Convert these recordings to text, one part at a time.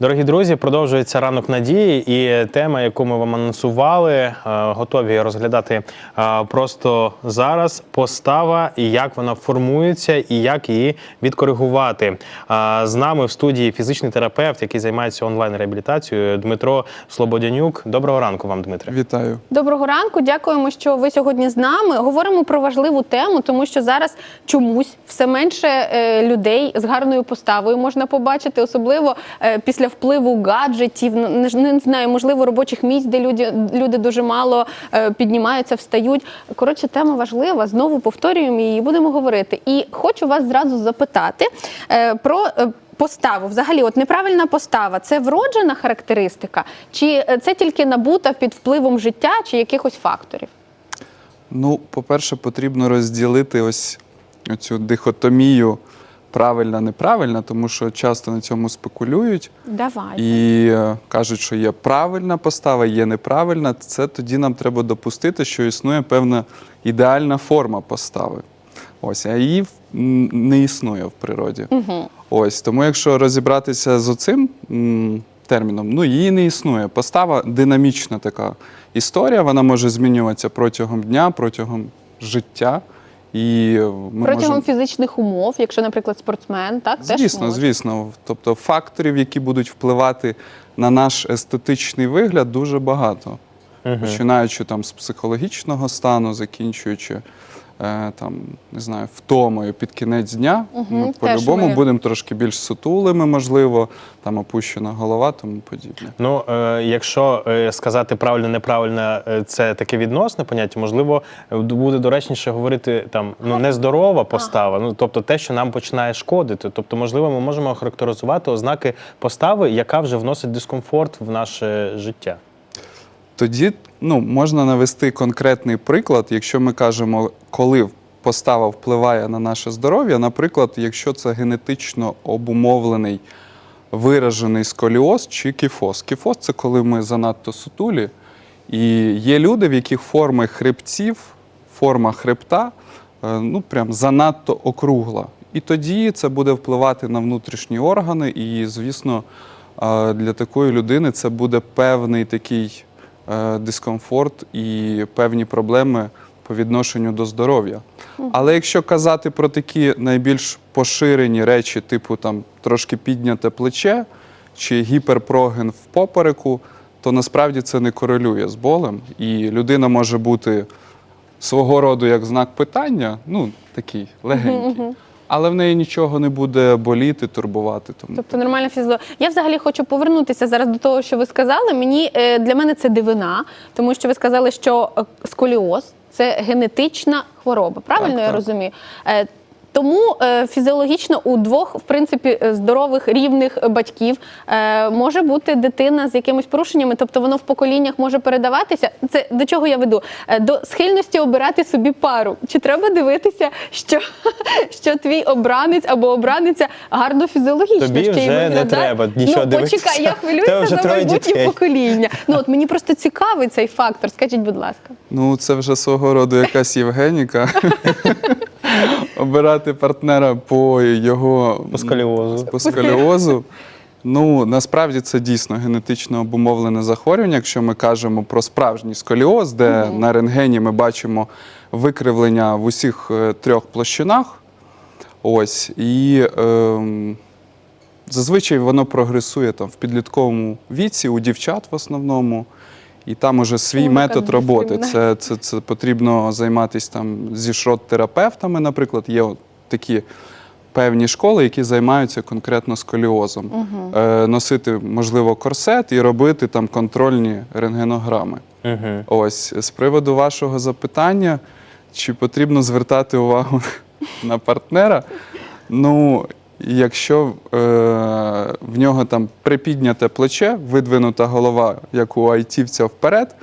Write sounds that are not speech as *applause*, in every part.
Дорогі друзі, продовжується ранок надії, і тема, яку ми вам анонсували, е, готові розглядати е, просто зараз. Постава і як вона формується, і як її відкоригувати. Е, З нами в студії фізичний терапевт, який займається онлайн реабілітацією, Дмитро Слободянюк. Доброго ранку вам, Дмитре. Вітаю. Доброго ранку, дякуємо, що ви сьогодні з нами. Говоримо про важливу тему, тому що зараз чомусь все менше людей з гарною поставою можна побачити, особливо е, після впливу гаджетів, ну, не, знаю, можливо, робочих місць, де люди, люди дуже мало е, піднімаються, встають. Коротше, тема важлива. Знову повторюємо її, будемо говорити. І хочу вас зразу запитати е, про. е, Поставу, взагалі, от неправильна постава це вроджена характеристика, чи це тільки набута під впливом життя чи якихось факторів? Ну, по-перше, потрібно розділити ось цю дихотомію правильна, неправильна, тому що часто на цьому спекулюють Давай. і е, кажуть, що є правильна постава, є неправильна. Це тоді нам треба допустити, що існує певна ідеальна форма постави. Ось, а її не існує в природі. Угу. Ось тому, якщо розібратися з оцим терміном, ну її не існує. Постава динамічна така історія. Вона може змінюватися протягом дня, протягом життя. І ми Протягом можемо... фізичних умов, якщо, наприклад, спортсмен, так Звісно, теж звісно. Тобто факторів, які будуть впливати на наш естетичний вигляд, дуже багато. угу. Починаючи там з психологічного стану, закінчуючи там, не знаю, втомою під кінець дня. Мгм, Ми по-любому ми- будемо трошки більш сутулими, можливо, там опущена голова, тому подібне. Ну, е, якщо е, сказати правильно, неправильно, е, це таке відносне поняття, можливо, е, буде доречніше говорити там ну нездорова постава, ну тобто те, що нам починає шкодити. Тобто, можливо, ми можемо охарактеризувати ознаки постави, яка вже вносить дискомфорт в наше життя. Тоді ну, можна навести конкретний приклад, якщо ми кажемо, коли постава впливає на наше здоров'я. Наприклад, якщо це генетично обумовлений виражений сколіоз чи кіфоз. Кіфоз це коли ми занадто сутулі, і є люди, в яких форми хребців, форма хребта е, ну, прям занадто округла. І тоді це буде впливати на внутрішні органи, і, звісно, е, для такої людини це буде певний такий дискомфорт і певні проблеми по відношенню до здоров'я. Але якщо казати про такі найбільш поширені речі, типу там трошки підняте плече чи гіперпроген в попереку, то насправді це не корелює з болем, і людина може бути свого роду як знак питання, ну такий легенький. Але в неї нічого не буде боліти, турбувати. Тому Тобто нормальна фізло. Я взагалі хочу повернутися зараз до того, що ви сказали. Мені е, для мене це дивина, тому що ви сказали, що е, сколіоз це генетична хвороба. Правильно Так, я так. розумію? Тому е, фізіологічно у двох, в принципі, е, здорових рівних батьків е, може бути дитина з якимись порушеннями, тобто воно в поколіннях може передаватися. Це до чого я веду? Е, до схильності обирати собі пару. Чи треба дивитися, що, *laughs* що твій обранець або обраниця гарно фізіологічно Тобі ще й вже не треба нічого ну, дивитися. почекай, я *laughs* хвилююся за майбутнє дітей. покоління. *laughs* Ну от мені просто цікавий цей фактор. Скажіть, будь ласка. ну це вже свого роду якась Євгеніка. Обирати партнера по його По сколіозу. по сколіозу. Ну, насправді це дійсно генетично обумовлене захворювання, якщо ми кажемо про справжній сколіоз, де на рентгені ми бачимо викривлення в усіх е, трьох площинах. Ось. І ем, зазвичай воно прогресує там в підлітковому віці, у дівчат в основному. І там уже свій Чому метод роботи. Це, це, це потрібно займатися там зі шрот-терапевтами, наприклад. Є от такі певні школи, які займаються конкретно сколіозом. Е, носити, можливо, корсет і робити там контрольні рентгенограми. Угу. Ось з приводу вашого запитання, чи потрібно звертати увагу *laughs* на партнера? Ну, якщо е, в нього там припідняте плече, видвинута голова, як у айтівця вперед,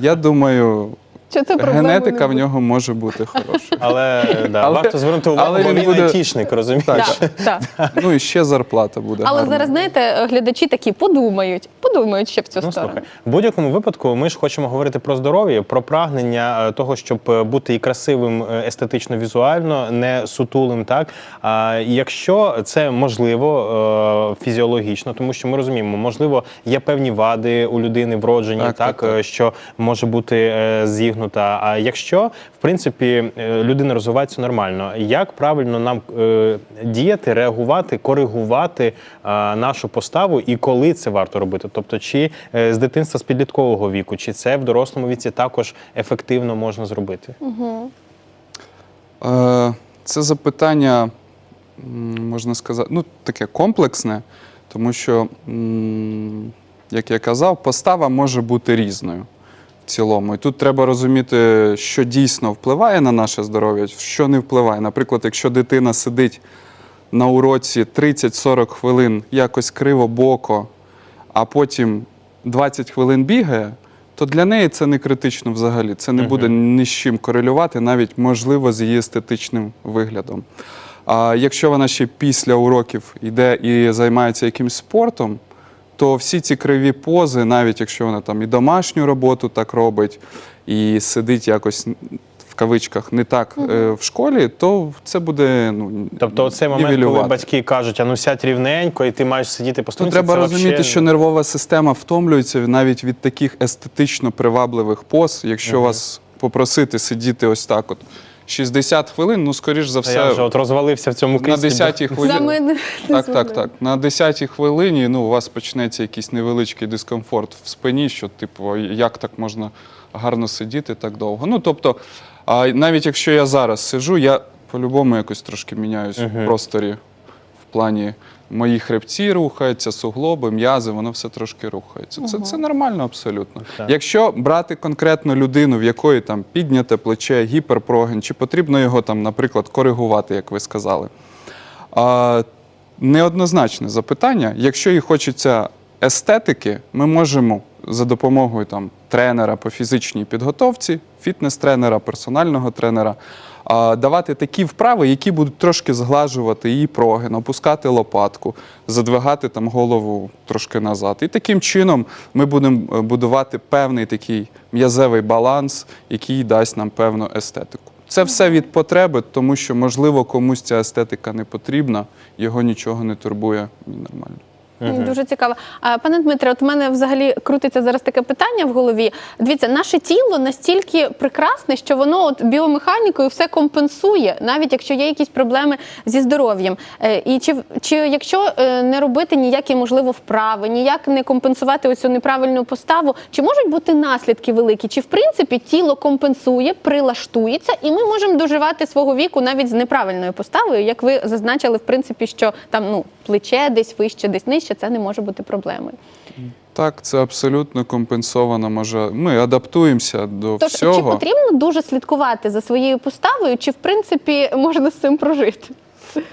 я думаю, Чи це генетика в нього може бути хороша. Але, да, Але- варто звернути увагу, але бо він він буде- айтішник, розумієш? Так. Так, так. Ну і ще зарплата буде. Але гарна. зараз, знаєте, глядачі такі подумають, подумають ще в цю Ну, сторону. слухай, в будь-якому випадку ми ж хочемо говорити про здоров'я, про прагнення е, того, щоб е, бути і красивим е, естетично, візуально, не сутулим. Так а якщо це можливо фізіологічно, тому що ми розуміємо, можливо, є певні вади у людини вроджені, так, Так, так, так. що може бути зігнута. А якщо в принципі людина розвивається нормально, як правильно нам діяти, реагувати, коригувати нашу поставу і коли це варто робити? Тобто, чи е, з дитинства з підліткового віку, чи це в дорослому віці також ефективно можна зробити? Е, Це запитання, можна сказати, ну, таке комплексне, тому що, як я казав, постава може бути різною в цілому. І тут треба розуміти, що дійсно впливає на наше здоров'я, що не впливає. Наприклад, якщо дитина сидить на уроці 30-40 хвилин якось криво-боко, а потім 20 хвилин бігає, то для неї це не критично взагалі. Це не буде ні з чим корелювати, навіть можливо з її естетичним виглядом. А якщо вона ще після уроків йде і займається якимось спортом, то всі ці криві пози, навіть якщо вона там і домашню роботу так робить, і сидить якось кавичках не так е, в школі, то це буде ну Тобто, цей момент, коли нівелювати. батьки кажуть, а ну сядь рівненько, і ти маєш сидіти по струнці, треба це розуміти, вообще- що нервова система втомлюється навіть від таких естетично привабливих поз. Якщо вас попросити сидіти ось так, от 60 хвилин, ну скоріш за Та я вже все, от розвалився в цьому на кріслі. 10-й За хвилині. мене Так, так, так. На 10-й хвилині ну, у вас почнеться якийсь невеличкий дискомфорт в спині, що, типу, як так можна гарно сидіти так довго. Ну, тобто, а, навіть якщо я зараз сиджу, я по-любому якось трошки міняюсь в просторі в плані мої хребці рухаються, суглоби, м'язи, воно все трошки рухається. Це, це нормально абсолютно. Так. Якщо брати конкретно людину, в якої там підняте плече, гіперпрогин, чи потрібно його там, наприклад, коригувати, як ви сказали. А, неоднозначне запитання. Якщо їй хочеться естетики, ми можемо за допомогою там, тренера по фізичній підготовці, фітнес-тренера, персонального тренера, давати такі вправи, які будуть трошки зглажувати її прогин, опускати лопатку, задвигати там голову трошки назад. І таким чином ми будемо е, будувати певний такий м'язевий баланс, який дасть нам певну естетику. Це все від потреби, тому що, можливо, комусь ця естетика не потрібна, його нічого не турбує і нормально. Дуже цікаво. Пане Дмитре, от в мене взагалі крутиться зараз таке питання в голові. Дивіться, наше тіло настільки прекрасне, що воно от біомеханікою все компенсує, навіть якщо є якісь проблеми зі здоров'ям. Е, І чи, чи якщо е, не робити ніякі, можливо, вправи, ніяк не компенсувати оцю неправильну поставу, чи можуть бути наслідки великі? Чи в принципі тіло компенсує, прилаштується, і ми можемо доживати свого віку навіть з неправильною поставою, як ви зазначили, в принципі, що там ну плече десь вище, десь нижче, це не може бути проблемою. Так, це абсолютно компенсовано. Може, ми адаптуємося до Тобто, всього. чи потрібно дуже слідкувати за своєю поставою, чи в принципі можна з цим прожити?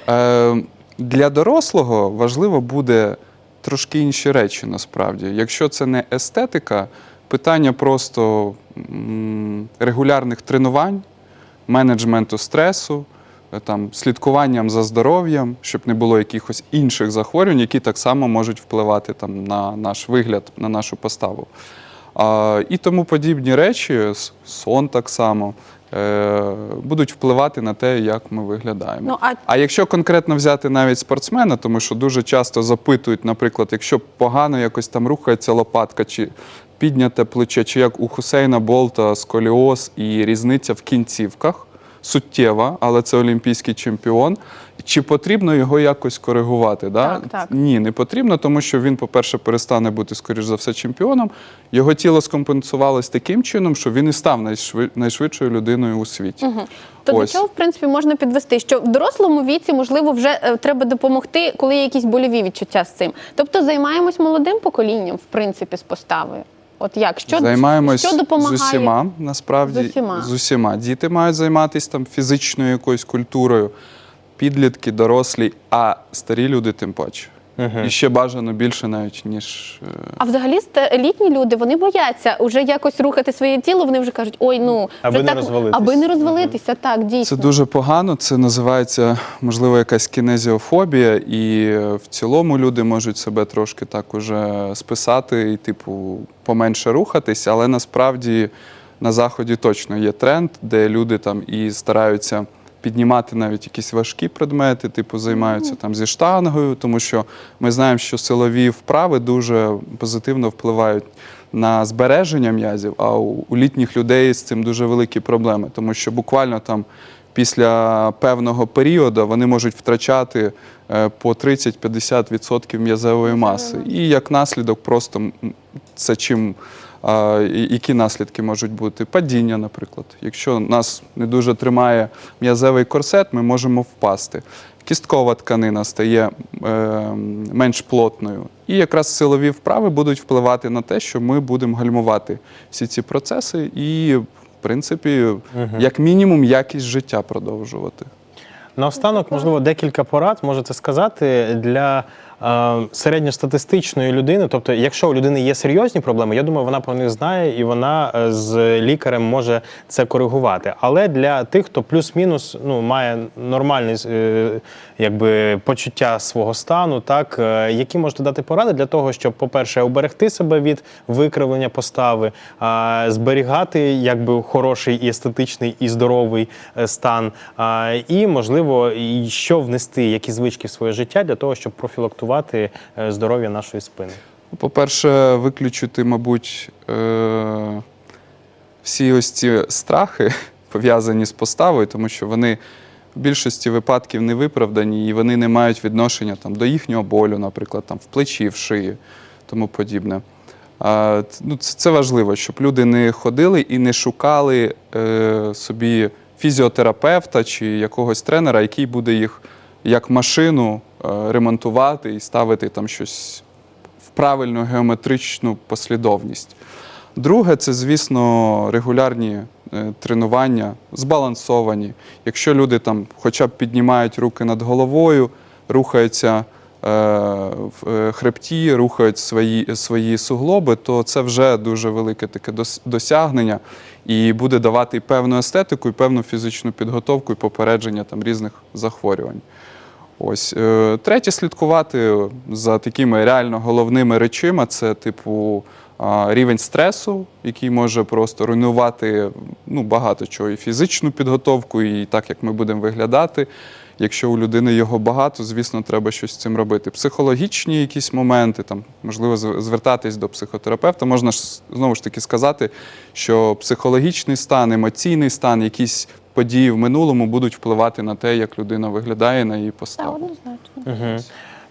Е, для дорослого важливо буде трошки інші речі насправді. Якщо це не естетика, питання просто м, регулярних тренувань, менеджменту стресу, там, слідкуванням за здоров'ям, щоб не було якихось інших захворювань, які так само можуть впливати там, на наш вигляд, на нашу поставу. А, і тому подібні речі, сон так само, е, будуть впливати на те, як ми виглядаємо. Ну, а- а якщо конкретно взяти навіть спортсмена, тому що дуже часто запитують, наприклад, якщо погано якось там рухається лопатка, чи підняте плече, чи як у Хусейна Болта сколіоз і різниця в кінцівках. Суттєва, але це олімпійський чемпіон. Чи потрібно його якось коригувати? Да? Так, так. Ні, не потрібно, тому що він, по-перше, перестане бути, скоріш за все, чемпіоном. Його тіло скомпенсувалось таким чином, що він і став найшви- найшвидшою людиною у світі. То Ось. до чого в принципі можна підвести, що в дорослому віці можливо вже е, треба допомогти, коли є якісь больові відчуття з цим. Тобто займаємось молодим поколінням, в принципі, з поставою. От як що, Займаємось що допомагає? з усіма, насправді З усіма. з усіма. Діти мають займатися там фізичною якоюсь культурою, підлітки, дорослі, а старі люди тим паче. І ще бажано більше навіть, ніж. е, А взагалі ста- літні люди вони бояться уже якось рухати своє тіло. Вони вже кажуть, ой, ну Аби вже не так, розвалитись. аби не розвалитися. Так, дійсно. Це дуже погано. Це називається, можливо, якась кінезіофобія, і е, в цілому люди можуть себе трошки так уже списати і, типу, поменше рухатись, але насправді на заході точно є тренд, де люди там і стараються. Піднімати навіть якісь важкі предмети, типу займаються там зі штангою, тому що ми знаємо, що силові вправи дуже позитивно впливають на збереження м'язів, а у, літніх людей з цим дуже великі проблеми, тому що буквально там після певного періоду вони можуть втрачати е, по 30-50% м'язевої маси. І як наслідок, просто це чим. Які наслідки можуть бути? Падіння, наприклад. Якщо нас не дуже тримає м'язевий корсет, ми можемо впасти. Кісткова тканина стає е, менш плотною. І якраз силові вправи будуть впливати на те, що ми будемо гальмувати всі ці процеси і, принципі, як мінімум, якість життя продовжувати. Наостанок, можливо, декілька порад можете сказати для середньостатистичної людини. Тобто, якщо у людини є серйозні проблеми, я думаю, вона про них знає і вона е, з лікарем може це коригувати. Але для тих, хто плюс-мінус ну, має нормальне е, якби, почуття свого стану, так е, які можете дати поради для того, щоб, по-перше, уберегти себе від викривлення постави, зберігати якби хороший і естетичний і здоровий е, стан, і можливо, що внести, які звички в своє життя для того, щоб профілактувати е, здоров'я нашої спини. По-перше, виключити, мабуть, е- всі ось ці страхи, *laughs* пов'язані з поставою, тому що вони в більшості випадків не виправдані і вони не мають відношення там, до їхнього болю, наприклад, там, в плечі, в шиї, тому подібне. Ну, це, важливо, щоб люди не ходили і не шукали е, собі фізіотерапевта чи якогось тренера, який буде їх як машину ремонтувати і ставити там щось в правильну геометричну послідовність. Друге, це, звісно, регулярні е, тренування, збалансовані. Якщо люди там хоча б піднімають руки над головою, рухаються е, в е, хребті, рухають свої, свої суглоби, то це вже дуже велике таке досягнення і буде давати і певну естетику, і певну фізичну підготовку, і попередження там різних захворювань. Ось е, третє, слідкувати за такими реально головними речима. Це, типу, рівень стресу, який може просто руйнувати ну, багато чого, і фізичну підготовку, і так як ми будемо виглядати. Якщо у людини його багато, звісно, треба щось з цим робити. Психологічні якісь моменти, там, можливо, звертатись до психотерапевта. Можна ж знову ж таки сказати, що психологічний стан, емоційний стан, якісь події в минулому будуть впливати на те, як людина виглядає на її Так, поставу. однозначно. Угу.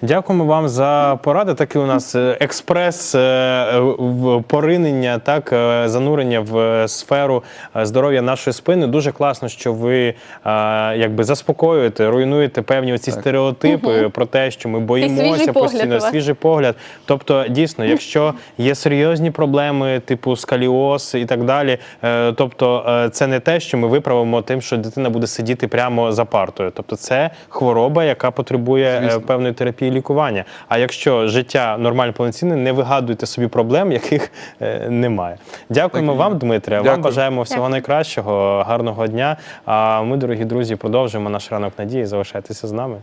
Дякуємо вам за поради. Такий у нас е, експрес е, поринення, так е, занурення в сферу здоров'я нашої спини. Дуже класно, що ви якби заспокоюєте, руйнуєте певні оці Так. стереотипи про те, що ми боїмося свіжий постійно, свіжий погляд. Тобто, дійсно, якщо є серйозні проблеми, типу скаліоз і так далі, тобто це не те, що ми виправимо тим, що дитина буде сидіти прямо за партою. Тобто, це хвороба, яка потребує Звісно. певної терапії лікування. А якщо життя нормально повноцінне, не вигадуйте собі проблем, яких е, немає. Дякуємо Так вам, Дмитре. Вам бажаємо всього Дякую. найкращого, гарного дня. А ми, дорогі друзі, продовжуємо наш ранок надії. Залишайтеся з нами.